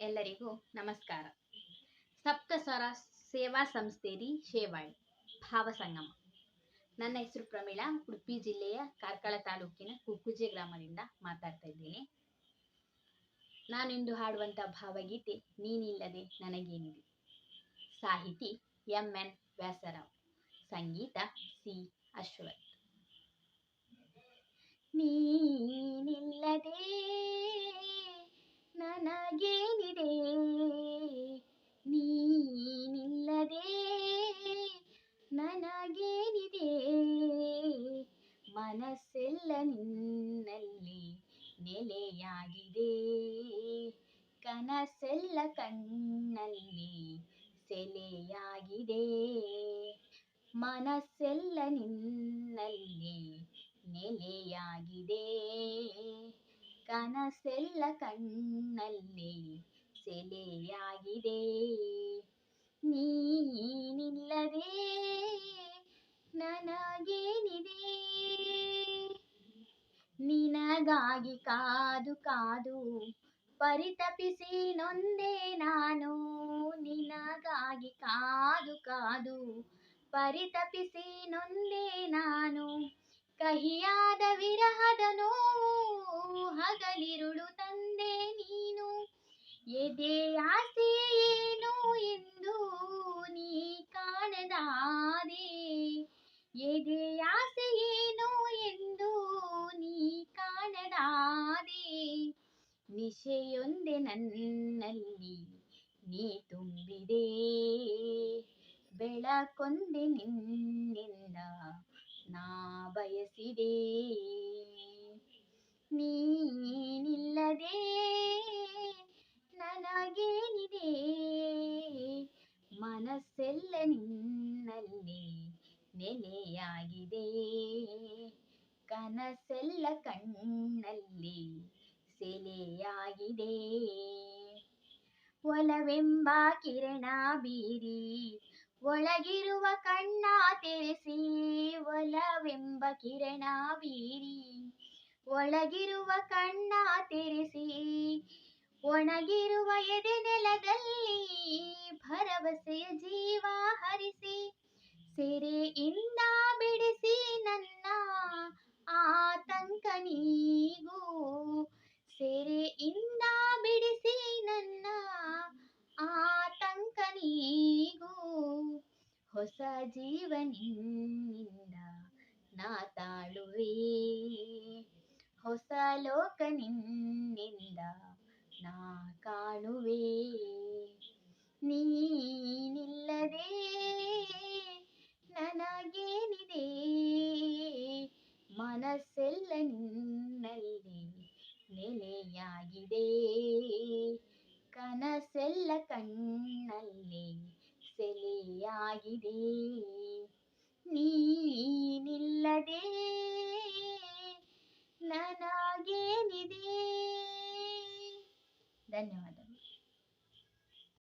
ಎಲ್ಲರಿಗೂ ನಮಸ್ಕಾರ. ಸಪ್ತಸ್ವರ ಸೇವಾ ಸಂಸ್ಥೆರಿ ಶೇವಾಳಿ ಭಾವಸಂಗಮ ನನ್ನ ಹೆಸರು ಪ್ರಮೀಳಾ, ಉಡುಪಿ ಜಿಲ್ಲೆಯ ಕಾರ್ಕಳ ತಾಲೂಕಿನ ಕುಕ್ಕುಜೆ ಗ್ರಾಮದಿಂದ ಮಾತಾಡ್ತಾ ಇದ್ದೀನಿ. ನಾನಿಂದು ಹಾಡುವಂಥ ಭಾವಗೀತೆ, ನೀನಿಲ್ಲದೆ ನನಗೇನಿದೆ. ಸಾಹಿತಿ ಎಂ ಎನ್ ವ್ಯಾಸರಾವ್, ಸಂಗೀತ ಸಿ ಅಶ್ವಥ್. ನೀನಿಲ್ಲದೆ ನನಗೇನಿದೆ ನೀನಿಲ್ಲದೆ ನನಗೇನಿದೆ? ಮನಸ್ಸೆಲ್ಲ ನಿನ್ನಲ್ಲಿ ನೆಲೆಯಾಗಿದೆ. ಕನಸೆಲ್ಲ ಕಣ್ಣಲ್ಲಿ ಸೆಲೆಯಾಗಿದೆ. ಮನಸ್ಸೆಲ್ಲ ನಿನ್ನಲ್ಲಿ ನೆಲೆಯಾಗಿದೆ. ಕನಸೆಲ್ಲ ಕಣ್ಣಲ್ಲಿ ಸೆಲೆಯಾಗಿದೆ. ನೀನಿಲ್ಲದೆ ನನಗೇನಿದೆ? ನಿನಗಾಗಿ ಕಾದು ಕಾದು ಪರಿತಪಿಸಿ ನೊಂದೆ ನಾನು. ನಿನಗಾಗಿ ಕಾದು ಕಾದು ಪರಿತಪಿಸಿ ನೊಂದೆ ನಾನು. ಕಹಿಯಾದ ವಿರಹದ ನೋವು ಹಗಲಿರುಳು ತಂದೆ ನೀನು. ಎದೆ ಆಸೆ ಏನು ಎಂದು ನೀ ಕಾಣದಾದೆ. ಎದೆ ಆಸೆ ಏನು ಎಂದು ನೀ ಕಾಣದಾದೆ. ನಿಶೆಯೊಂದೆ ನನ್ನಲ್ಲಿ ನೀ ತುಂಬಿದೆ. ಬೆಳಕೊಂದೆ ನಿನ್ನಿಂದ ನಾ ಬಯಸಿದೆ. ನೀನಿಲ್ಲದೆ ನನಗೇನಿದೆ? ಮನಸ್ಸೆಲ್ಲ ನಿನ್ನಲ್ಲಿ ನೆಲೆಯಾಗಿದೆ. ಕನಸೆಲ್ಲ ಕಣ್ಣಲ್ಲಿ ಸೆಲೆಯಾಗಿದೆ. ಒಲವೆಂಬ ಕಿರಣ ಬೀರಿ ಒಳಗಿರುವ ಕಣ್ಣ ತೆರೆಸಿ ಒಲವೆಂಬ ಕಿರಣ ಬೀರಿ ಒಳಗಿರುವ ಕಣ್ಣ ತೆರೆಸಿ, ಒಣಗಿರುವ ಎದೆ ನೆಲದಲ್ಲಿ ಭರವಸೆಯ ಜೀವ ಹರಿಸಿ ಸೆರೆಯಿಂದ ಬಿಡಿಸಿ ನನ್ನ ಆತಂಕ ನೀಗೂ ಸೆರೆಯಿಂದ ಬಿಡಿಸಿ ನನ್ನ ಆತಂಕ ನೀಗೂ, ಹೊಸ ಜೀವನಿಂದ ಲೋಕ ನಿನ್ನಿಂದ ನಾ ಕಾಣುವೆ. ನೀನಿಲ್ಲದೆ ನನಗೇನಿದೆ? ಮನಸ್ಸೆಲ್ಲ ನಿನ್ನಲ್ಲಿ ನೆಲೆಯಾಗಿದೆ. ಕನಸೆಲ್ಲ ಕಣ್ಣಲ್ಲಿ ಸೆಲೆಯಾಗಿದೆ. ನೀನಿಲ್ಲದೆ ನನಗೇನಿದೆ ధన్యవాదాలు